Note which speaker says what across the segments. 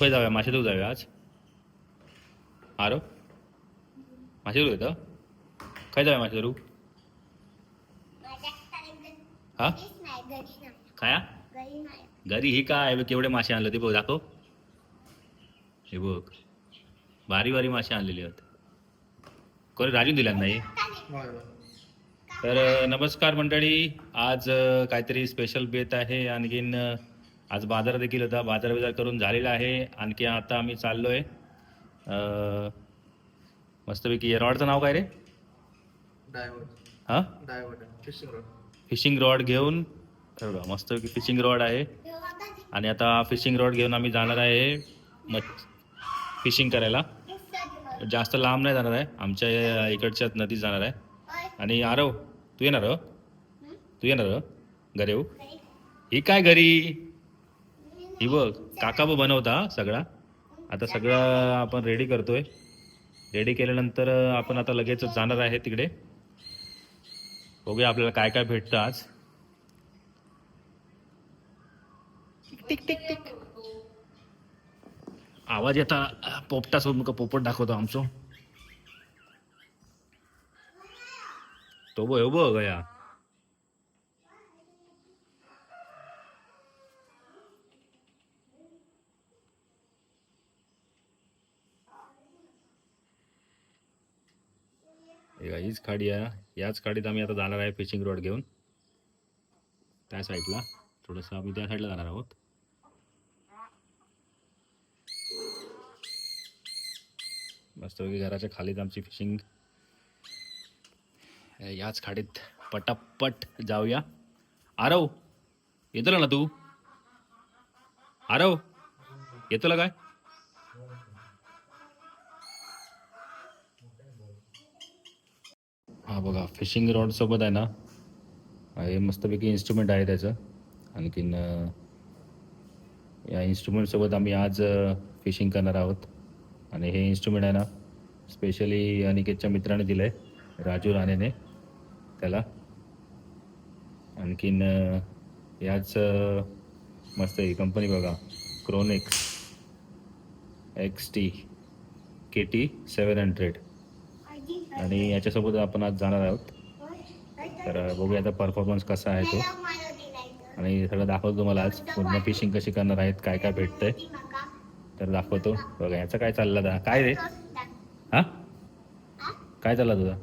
Speaker 1: खंय जाऊया माशेदूक जाऊया आज आरो माशेदूक येतं खंय जाऊया माशेदूक हा काय घरी ही काय केवढे मासे आणले ते बघ दाखव हे बघ भारी भारी मासे आणलेले आहेत कोणी राजू दिला नाही तर नमस्कार मंडळी आज काहीतरी स्पेशल बेत आहे आणखीन आज बाजार देखील होता बाजार बिजार करून झालेला आहे. आणखी आता आम्ही चाललोय. अ, मस्तपैकी येरवाडचं नाव काय रे? हां? Fishing rod. घेऊन हे बघा, मस्तपैकी फिशिंग रॉड आहे. आणि आता फिशिंग रॉड घेऊन आम्ही जाणार आहे मच फिशिंग करायला. जास्त लांब नाही जाणार आहे. आमच्या या इकडच्याच नदीत जाणार आहे. आणि आरव तू येणार हो? तू येणार हो? घरी येऊ? ही काय घरी? ही बघ काका बनवता सगळा. आता सगळं आपण रेडी करतोय. रेडी केल्यानंतर आपण आता लगेच जाणार आहे तिकडे. बघूया आपल्याला काय काय भेटतं आज. Tick tick tick. आवाज येता पोपटा सोबत पोपट दाखवतो आमचो. तो बघ हो बघ गया हीच खाडी आहे. याच खाडीत आम्ही आता जाणार आहे फिशिंग रोड घेऊन. त्या साईडला थोडंसं आम्ही त्या साईडला जाणार आहोत. मस्तपैकी घराच्या खालीच आमची फिशिंग याच खाडीत पटापट जाऊया. आरव येतो ना तू? आरव येतो काय? हा बघा फिशिंग रॉडसोबत आहे ना हे मस्तपैकी इन्स्ट्रुमेंट आहे त्याचं. आणखीन या इन्स्ट्रुमेंटसोबत आम्ही आज फिशिंग करणार आहोत. आणि हे इन्स्ट्रुमेंट आहे ना स्पेशली अनिकेतच्या मित्राने दिलं आहे राजू राणेने त्याला. आणखीन याच मस्त ही कंपनी बघा Kronix X T K T seven hundred आणि याच्यासोबत आपण आज जाणार आहोत. तर बघूया आता परफॉर्मन्स कसा आहे तो. आणि सगळं दाखवतो तुम्हाला आज. पूर्ण फिशिंग कशी करणार आहेत काय काय भेटतंय. तर दाखवतो. बघा याचं काय चाललं आता काय रे? हा? काय चाललं तुझा?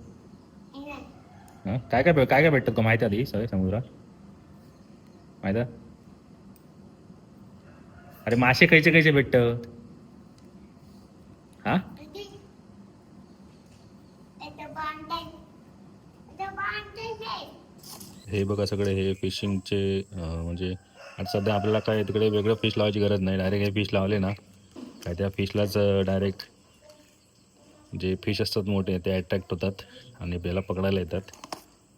Speaker 1: हां? काय काय काय काय भेटतं का माहिती आधी सगळे समुद्रात माहिती अरे मासे खायचे खायचे भेटतं हे बघा सगळे हे फिशिंगचे म्हणजे आता सध्या आपल्याला काय तिकडे वेगळं फिश लावायची गरज नाही. डायरेक्ट हे फिश लावले ना काय त्या फिशलाच डायरेक्ट जे फिश असतात मोठे ते अट्रॅक्ट होतात आणि बेला पकडायला येतात.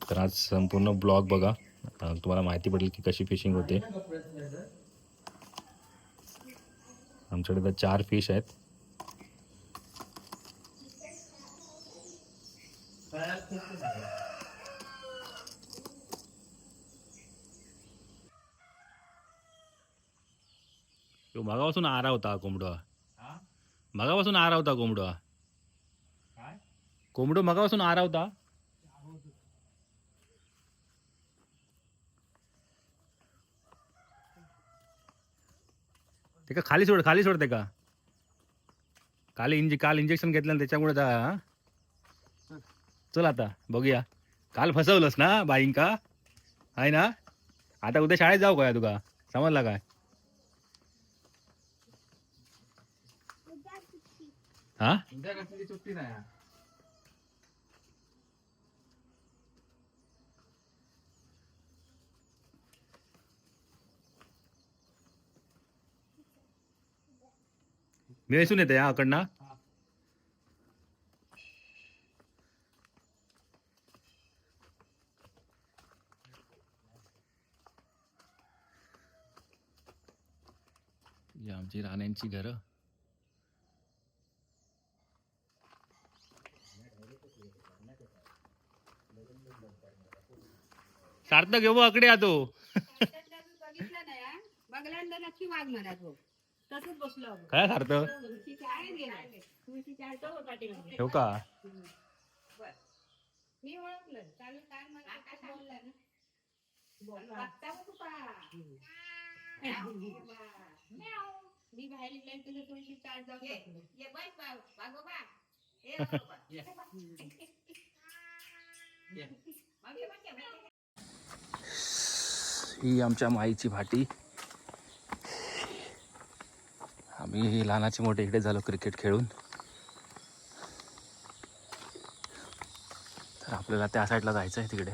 Speaker 1: तर आज संपूर्ण ब्लॉग बघा. तुम्हाला माहिती पडेल की कशी फिशिंग होते. आमच्याकडे तर चार फिश आहेत. मगापासून आरा होता कोंबडा. मगापासून आरा होता कोंबडा. कोंबडो मगापासून आरा होता. ते का खाली सोड खाली सोड ते का. काल इंजे काल इंजेक्शन घेतलं ना त्याच्यामुळे जा? चल आता बघूया. काल फसवलंस ना बाईंका? आहे ना? आता उद्या शाळेत जाऊ काय तुका? समजला काय? हा?
Speaker 2: सुट्टी नाही.
Speaker 1: मिळसून येते हा कडनं ही आमची राण्यांची घरं. सार्थक येऊ अकडे या तो
Speaker 3: बघितलं नाही हा? बघल्यानंतर नक्की वाघ मारा तो
Speaker 2: तसंच बसलो आम्ही.
Speaker 1: काय
Speaker 2: पाठीमागे.
Speaker 1: ठेव का
Speaker 2: मी ओळखलं काय आकाश बोलला ना. मी बाहेर गेले तुळशी चार
Speaker 1: ही आमच्या माईची भाटी. आम्ही लहानाचे मोठे इकडे झालो क्रिकेट खेळून. तर आपल्याला त्या साईडला जायचं आहे तिकडे.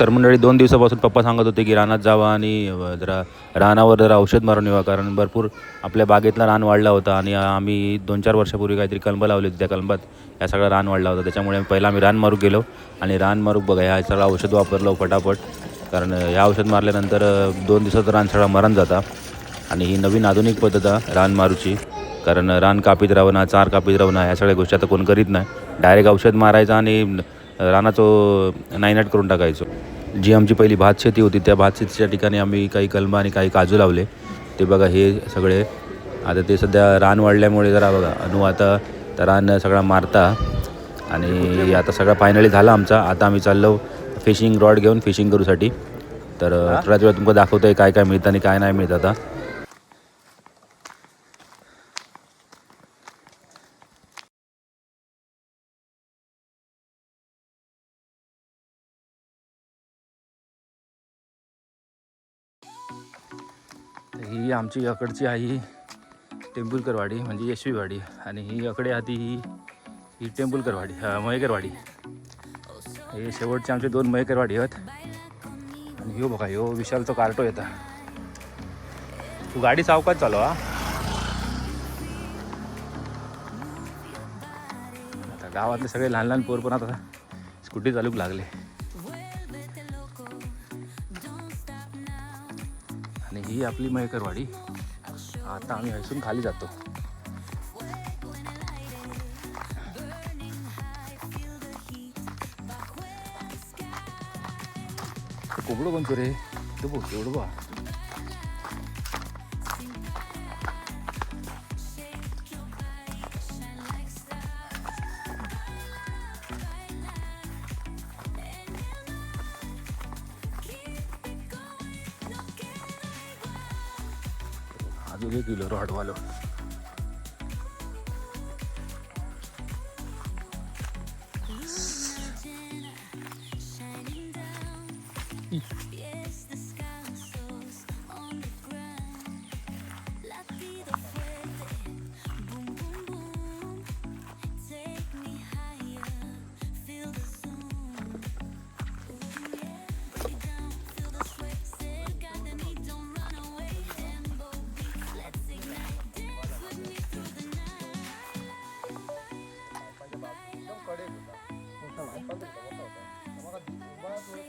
Speaker 1: तर मंडळी दोन दिवसापासून पप्पा सांगत होते की रानात जावा आणि जरा रानावर जरा औषध मारून येवा कारण भरपूर आपल्या बागेतला रान वाढला होता आणि आम्ही दोन चार वर्षापूर्वी काहीतरी कलंब लावली होती. त्या कलंबात या सगळा रान वाढला होता. त्याच्यामुळे पहिला आम्ही रान मारू गेलो आणि रान मारू बघा ह्या सगळं औषध वापरलं हो फटाफट कारण ह्या औषध मारल्यानंतर दोन दिवसात रान सगळा मरण जाता आणि ही नवीन आधुनिक पद्धत आहे रान मारूची. कारण रान कापीत राहणं चार कापीत राहणं ह्या सगळ्या गोष्टी आता कोण करीत नाही. डायरेक्ट औषध मारायचं आणि रानाचं नायनाट करून टाकायचो. जी आमची पहिली भात शेती होती त्या भात शेतीच्या ठिकाणी आम्ही काही कलमा आणि काही काजू लावले. ते बघा हे सगळे आता ते सध्या रान वाढल्यामुळे जरा बघा अनु आता तर रान सगळा मारता आणि आता सगळं फायनली झालं आमचा. आता आम्ही चाललो फिशिंग रॉड घेऊन फिशिंग करूसाठी. तर थोड्याच वेळ तुमचं दाखवतो आहे काय काय मिळतं आणि काय नाही मिळत आता. आमची अकडची आहे ही टेंबुलकरवाडी म्हणजे यशवीवाडी. आणि ही अकडे आधी ही ही टेंबुलकरवाडी हा मयेकरवाडी. हे शेवटचे आमचे दोन मयेकरवाडी आहेत. आणि ह्यो बघा ह्यो विशालचा कार्टो येता. तू गाडी सावकाच चालू हा. आता गावातले सगळे लहान लहान पोर पण आता स्कूटी चालूक लागले. आणि ही आपली मयकरवाडी. आता आम्ही हसून खाली जातो. कोबडो बनतो रे? तो बघ एवढं बा अजून एक किलो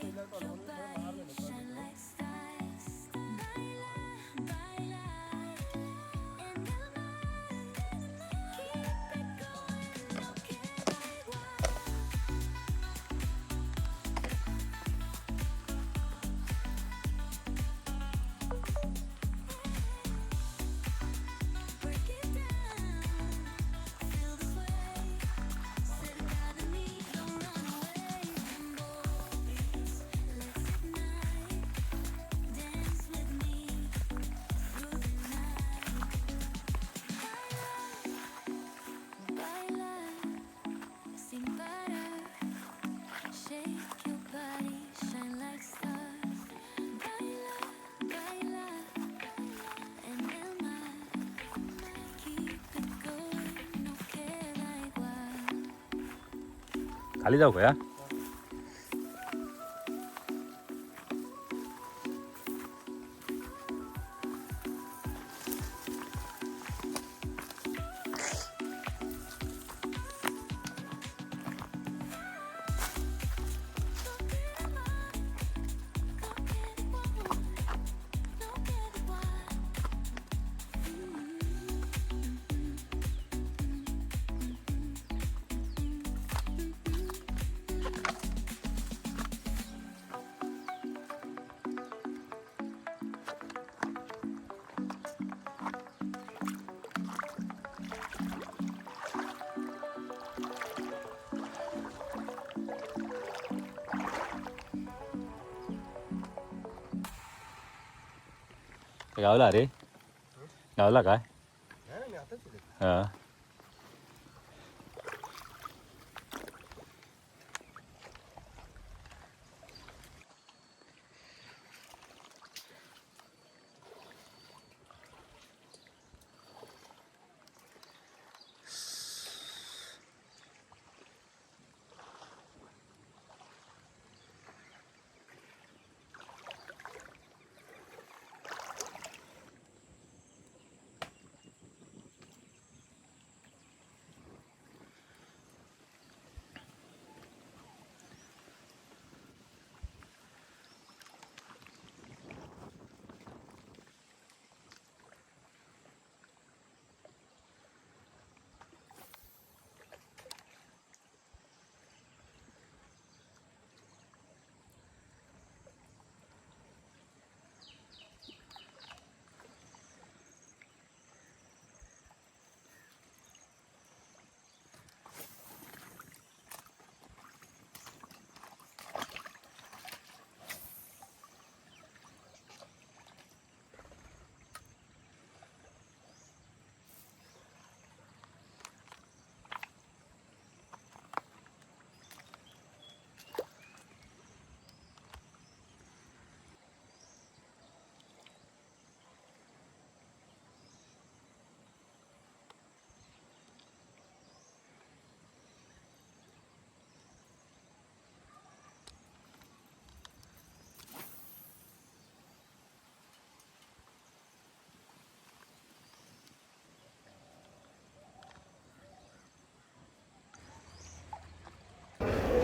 Speaker 3: 일할거다오 는.
Speaker 1: खाली जाऊ का गावला रे गावला काय हा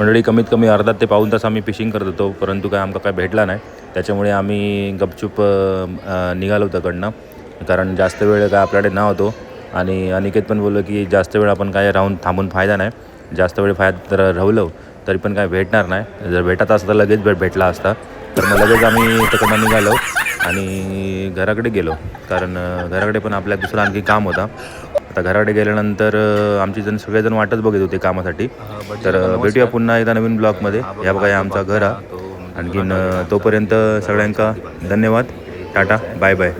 Speaker 1: मंडळी कमीत कमी अर्धा ते पाऊन तास आम्ही फिशिंग करत होतो परंतु काय आमका काय भेटला नाही. त्याच्यामुळे आम्ही गपचूप निघालो तिकडनं. कारण जास्त वेळ काय आपल्याकडे ना होतो. आणि अनिकेत पण बोललो की जास्त वेळ आपण काय राहून थांबून फायदा नाही. जास्त वेळ फायदा तर राहलो तरी पण काय भेटणार नाही. जर भेटत असता तर लगेच भेट भेटला असता. तर मग लगेच आम्ही तकडनं निघालो. आणि घराकडे गेलो. कारण घराकडे पण आपल्या दुसरं आणखी काम होता. आता घराकडे गेल्यानंतर आमची जण सगळेजण वाटच बघत होते कामासाठी. तर भेटूया पुन्हा एकदा नवीन ब्लॉगमध्ये. ह्या बघा आमचा घर हा. आणखीन तोपर्यंत सगळ्यांका धन्यवाद. Tata bye bye.